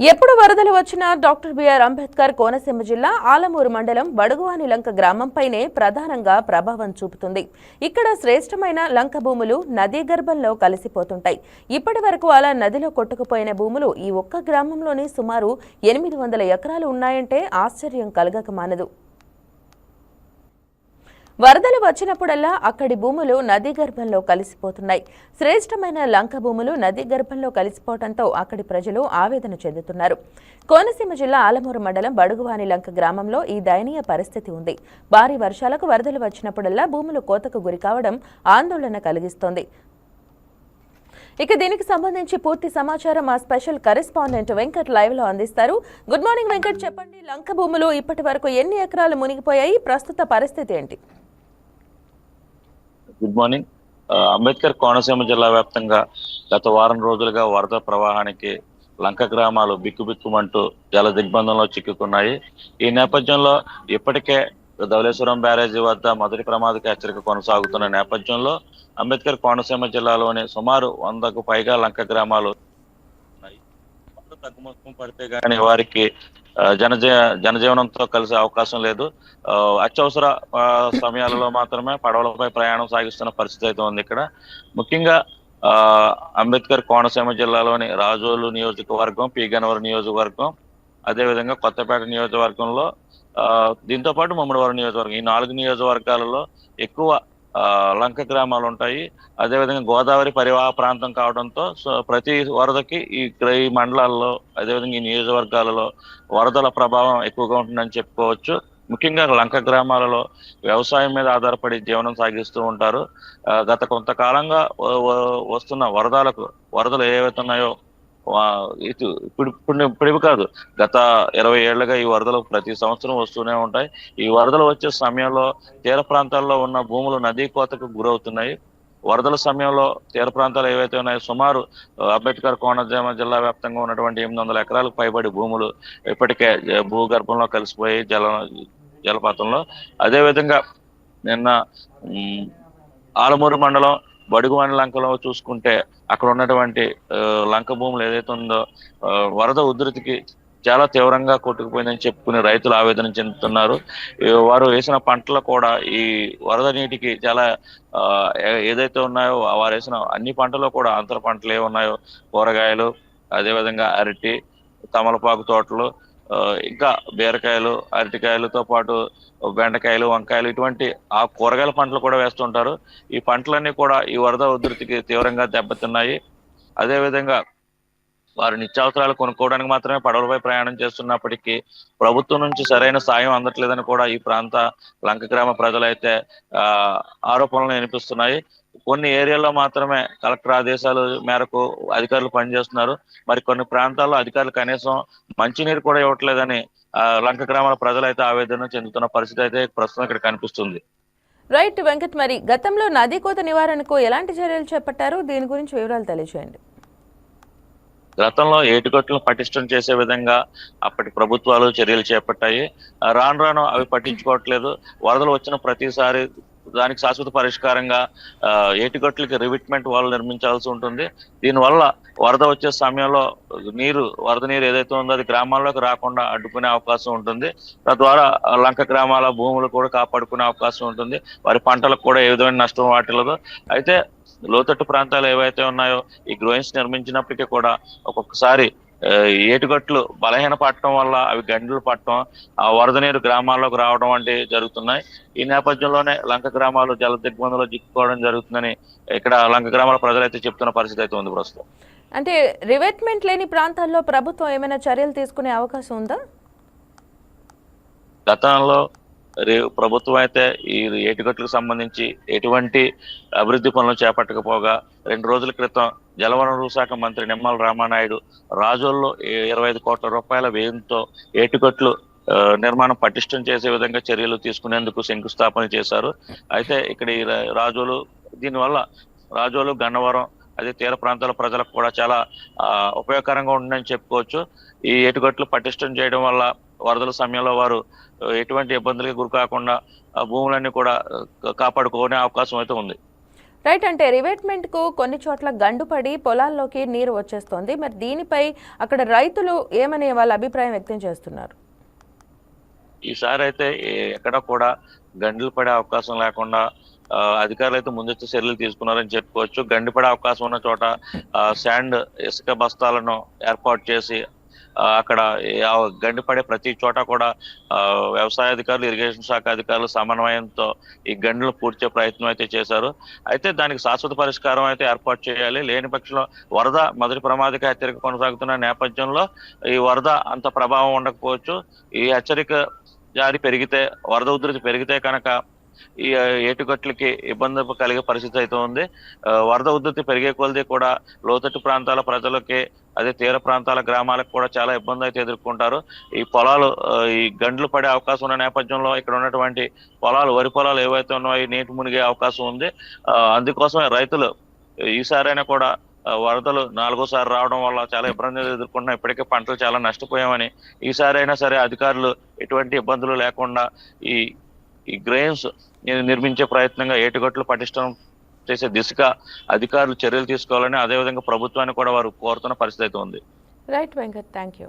ఎప్పుడు వరదలు వచ్చినా డాక్టర్ బిఆర్ అంబేద్కర్ కోనసీమ జిల్లా ఆలమూరు మండలం బడుగువాని లంక గ్రామంపైనే ప్రధానంగా ప్రభావం చూపుతుంది. ఇక్కడ శ్రేష్టమైన లంక భూములు నదీ గర్భంలో కలిసిపోతుంటాయి. ఇప్పటి వరకు అలా నదిలో కొట్టుకుపోయిన భూములు ఈ ఒక్క గ్రామంలోనే సుమారు ఎనిమిది వందల ఎకరాలు ఉన్నాయంటే ఆశ్చర్యం కలగక మానదు. వరదలు వచ్చినప్పుడల్లా అక్కడి భూములు నదీ గర్భంలో కలిసిపోతున్నాయి. శ్రేష్టమైన లంక భూములు నదీ గర్భంలో కలిసిపోవడంతో అక్కడి ప్రజలు ఆవేదన చెందుతున్నారు. కోనసీమ జిల్లా ఆలమూరు మండలం బడుగువాని లంక గ్రామంలో ఈ దయనీయ పరిస్థితి ఉంది. భారీ వర్షాలకు వరదలు వచ్చినప్పుడల్లా భూములు కోతకు గురికావడం ఆందోళన కలిగిస్తోంది. ఇక దీనికి సంబంధించి పూర్తి సమాచారం మా స్పెషల్ కరెస్పాండెంట్ వెంకట్ లైవ్లో అందిస్తారు. గుడ్ మార్నింగ్ వెంకట్ చెప్పండి లంక భూములు ఇప్పటి వరకు ఎన్ని ఎకరాలు మునిగిపోయాయి? ప్రస్తుత పరిస్థితి ఏంటి? గుడ్ మార్నింగ్ అంబేద్కర్ కోనసీమ జిల్లా వ్యాప్తంగా గత వారం రోజులుగా వరద ప్రవాహానికి లంక గ్రామాలు బిక్కుబిక్కుమంటూ జల దిగ్బంధంలో చిక్కుకున్నాయి. ఈ నేపథ్యంలో ఇప్పటికే ధవలేశ్వరం బ్యారేజీ వద్ద మొదటి ప్రమాదక హెచ్చరిక కొనసాగుతున్న నేపథ్యంలో అంబేద్కర్ కోనసీమ జిల్లాలోని సుమారు వందకు పైగా లంక గ్రామాలు ఉన్నాయి. తగ్గుముఖం పడితే కానీ వారికి జనజీ జనజీవనంతో కలిసే అవకాశం లేదు. ఆ, అత్యవసర ఆ, సమయాలలో మాత్రమే పడవలపై ప్రయాణం సాగిస్తున్న పరిస్థితి అయితే ఉంది ఇక్కడ. ముఖ్యంగా ఆ అంబేద్కర్ కోనసీమ జిల్లాలోని రాజోలు నియోజకవర్గం పి గన్నవరం నియోజకవర్గం అదేవిధంగా కొత్తపేట నియోజకవర్గంలో ఆ దీంతో పాటు ముమ్మడివరం నియోజకవర్గం. ఈ నాలుగు నియోజకవర్గాలలో ఎక్కువ లంక గ్రామాలు ఉంటాయి అదేవిధంగా గోదావరి పరివాహ ప్రాంతం కావడంతో సో ప్రతి వరదకి ఈ ఈ మండలాల్లో అదేవిధంగా ఈ నియోజకవర్గాలలో వరదల ప్రభావం ఎక్కువగా ఉంటుందని చెప్పుకోవచ్చు. ముఖ్యంగా లంక గ్రామాలలో వ్యవసాయం మీద ఆధారపడి జీవనం సాగిస్తూ ఉంటారు. గత కొంతకాలంగా వస్తున్న వరదలకు వరదలు ఏవైతే ఉన్నాయో ఇటు ఇప్పుడు ఇప్పుడు ఇప్పుడు కాదు. గత ఇరవై ఏళ్ళుగా ఈ వరదలు ప్రతి సంవత్సరం వస్తూనే ఉంటాయి. ఈ వరదలు వచ్చే సమయంలో తీర ప్రాంతాల్లో ఉన్న భూములు నదీ కోతకు గురవుతున్నాయి. వరదల సమయంలో తీర ప్రాంతాలు ఏవైతే ఉన్నాయో సుమారు అంబేద్కర్ కోనసీమ జిల్లా వ్యాప్తంగా ఉన్నటువంటి ఎనిమిది వందల ఎకరాలకు పైబడి భూములు ఇప్పటికే భూగర్భంలో కలిసిపోయి జల జలపాతంలో. అదే విధంగా నిన్న ఆలమూరు మండలం బడుగువాని లంకలో చూసుకుంటే అక్కడ ఉన్నటువంటి లంక భూములు ఏదైతే ఉందో వరద ఉధృతికి చాలా తీవ్రంగా కొట్టుకుపోయిందని చెప్పుకుని రైతులు ఆవేదన చెందుతున్నారు. వారు వేసిన పంటలు కూడా ఈ వరద నీటికి చాలా ఆ, ఏదైతే ఉన్నాయో వారు వేసిన అన్ని పంటలు కూడా అంతర పంటలు ఏ ఉన్నాయో కూరగాయలు అదేవిధంగా అరటి తమలపాకు తోటలు ఇంకా బీరకాయలు అరటికాయలతో పాటు బెండకాయలు వంకాయలు ఇటువంటి ఆ కూరగాయల పంటలు కూడా వేస్తుంటారు. ఈ పంటలన్నీ కూడా ఈ వరద ఉధృతికి తీవ్రంగా దెబ్బతిన్నాయి. అదే విధంగా వారు నిత్యావసరాలు కొనుక్కోవడానికి మాత్రమే పడవలపై ప్రయాణం చేస్తున్నప్పటికీ ప్రభుత్వం నుంచి సరైన సాయం అందట్లేదని కూడా ఈ ప్రాంత లంక గ్రామ ప్రజలైతే ఆ ఆరోపణలు వినిపిస్తున్నాయి. కొన్ని ఏరియాల్లో మాత్రమే కలెక్టర్ ఆదేశాల మేరకు అధికారులు పనిచేస్తున్నారు. మరి కొన్ని ప్రాంతాల్లో అధికారులు కనీసం మంచినీరు కూడా ఇవ్వట్లేదని లంక గ్రామాల ప్రజలైతే ఆవేదన చెందుతున్న పరిస్థితి అయితే ప్రస్తుతం ఇక్కడ కనిపిస్తుంది. రైట్ వెంకట్ మరి గతంలో నదీ కోత నివారణకు ఎలాంటి చర్యలు చేపట్టారు? దీని గురించి వివరాలు తెలియజేయండి గతంలో ఏటుకట్టులను పటిష్టం చేసే విధంగా అప్పటి ప్రభుత్వాలు చర్యలు చేపట్టాయి. రాను రాను అవి పట్టించుకోవట్లేదు. వరదలు వచ్చిన ప్రతిసారి దానికి శాశ్వత పరిష్కారంగా ఆ, ఏటిగట్లకి రివిట్మెంట్ వాళ్ళు నిర్మించాల్సి ఉంటుంది. దీనివల్ల వరద వచ్చే సమయంలో నీరు వరద నీరు ఏదైతే ఉందో అది గ్రామాల్లోకి రాకుండా అడ్డుకునే అవకాశం ఉంటుంది. తద్వారా లంక గ్రామాల భూములు కూడా కాపాడుకునే అవకాశం ఉంటుంది. వారి పంటలకు కూడా ఏ విధమైన నష్టం వాటిల్లదు. అయితే లోతట్టు ప్రాంతాలు ఏవైతే ఉన్నాయో ఈ గ్రోయిన్స్ నిర్మించినప్పటికీ కూడా ఒక్కొక్కసారి ఏటుగట్లు బలహీన పట్టడం వల్ల అవి గంటలు పట్టడం ఆ వరద నీరు గ్రామాల్లోకి రావడం వంటివి జరుగుతున్నాయి. ఈ నేపథ్యంలోనే లంక గ్రామాలు జల దిగ్బంధంలో చిక్కుకోవడం జరుగుతుందని ఇక్కడ లంక గ్రామాల ప్రజలైతే చెప్తున్న పరిస్థితి అయితే ఉంది ప్రస్తుతం. అంటే రివెట్మెంట్ లేని ప్రాంతాల్లో ప్రభుత్వం ఏమైనా చర్యలు తీసుకునే అవకాశం ఉందా? గతంలో ప్రభుత్వం అయితే ఈ ఏటిగట్లకు సంబంధించి ఎటువంటి అభివృద్ధి పనులు చేపట్టకపోగా రెండు రోజుల క్రితం జలవనరుల శాఖ మంత్రి నిమ్మల రామానాయుడు రాజోల్లో ఇరవై ఐదు కోట్ల రూపాయల వ్యయంతో ఏటిగట్లు నిర్మాణం పటిష్టం చేసే విధంగా చర్యలు తీసుకునేందుకు శంకుస్థాపన చేశారు. అయితే ఇక్కడ ఈ రాజోలు దీనివల్ల రాజోలు గన్నవరం అదే తీర ప్రాంతాల ప్రజలకు కూడా చాలా ఉపయోగకరంగా ఉందని చెప్పుకోవచ్చు. ఈ ఏటుగట్లు పటిష్టం చేయడం వల్ల వరదల సమయంలో వారు ఎటువంటి ఇబ్బందులకి గురి కాకుండా భూములన్నీ కూడా కాపాడుకునే అవకాశం అయితే ఉంది. రైట్ అంటే రివేట్మెంట్కు కొన్ని చోట్ల గండుపడి పొలాల్లోకి నీరు వచ్చేస్తోంది. మరి దీనిపై అక్కడ రైతులు ఏమని వాళ్ళ అభిప్రాయం వ్యక్తం చేస్తున్నారు? ఈసారి అయితే ఎక్కడ కూడా గంటలు పడే అవకాశం లేకుండా అధికారులు అయితే ముందస్తు చర్యలు తీసుకున్నారని చెప్పుకోవచ్చు. గండి పడే అవకాశం ఉన్న చోట శాండ్ ఇసుక బస్తాలను ఏర్పాటు చేసి అక్కడ గండిపడే గండి పడే ప్రతి చోట కూడా వ్యవసాయ అధికారులు ఇరిగేషన్ శాఖ అధికారులు సమన్వయంతో ఈ గండ్లు పూడ్చే ప్రయత్నం అయితే చేశారు. అయితే దానికి శాశ్వత పరిష్కారం అయితే ఏర్పాటు చేయాలి. లేని పక్షంలో వరద మొదటి ప్రమాదక హెచ్చరిక కొనసాగుతున్న నేపథ్యంలో ఈ వరద అంత ప్రభావం ఉండకపోవచ్చు. ఈ హెచ్చరిక జారి పెరిగితే వరద ఉధృతి పెరిగితే కనుక ఈ ఏటుగట్లకి ఇబ్బంది కలిగే పరిస్థితి అయితే ఉంది. వరద ఉధృతి పెరిగే కొలది కూడా లోతట్టు ప్రాంతాల ప్రజలకి అదే తీర ప్రాంతాల గ్రామాలకు కూడా చాలా ఇబ్బంది అయితే ఎదుర్కొంటారు. ఈ పొలాలు ఈ గండ్లు పడే అవకాశం ఉన్న నేపథ్యంలో ఇక్కడ ఉన్నటువంటి పొలాలు వరి పొలాలు ఏవైతే ఉన్నాయో నీటి మునిగే అవకాశం ఉంది. అందుకోసమే రైతులు ఈసారైనా కూడా వరదలు నాలుగోసారి రావడం వల్ల చాలా ఇబ్బందులు ఎదుర్కొంటున్నాం. ఇప్పటికే పంటలు చాలా నష్టపోయామని ఈసారి అయినా సరే అధికారులు ఎటువంటి ఇబ్బందులు లేకుండా ఈ ఈ గ్రెయిన్స్ నిర్మించే ప్రయత్నంగా ఏటుగట్లు పటిష్టం చేసే దిశగా అధికారులు చర్యలు తీసుకోవాలని అదేవిధంగా ప్రభుత్వాన్ని కూడా వారు కోరుతున్న పరిస్థితి అయితే ఉంది. Right Venkat thank you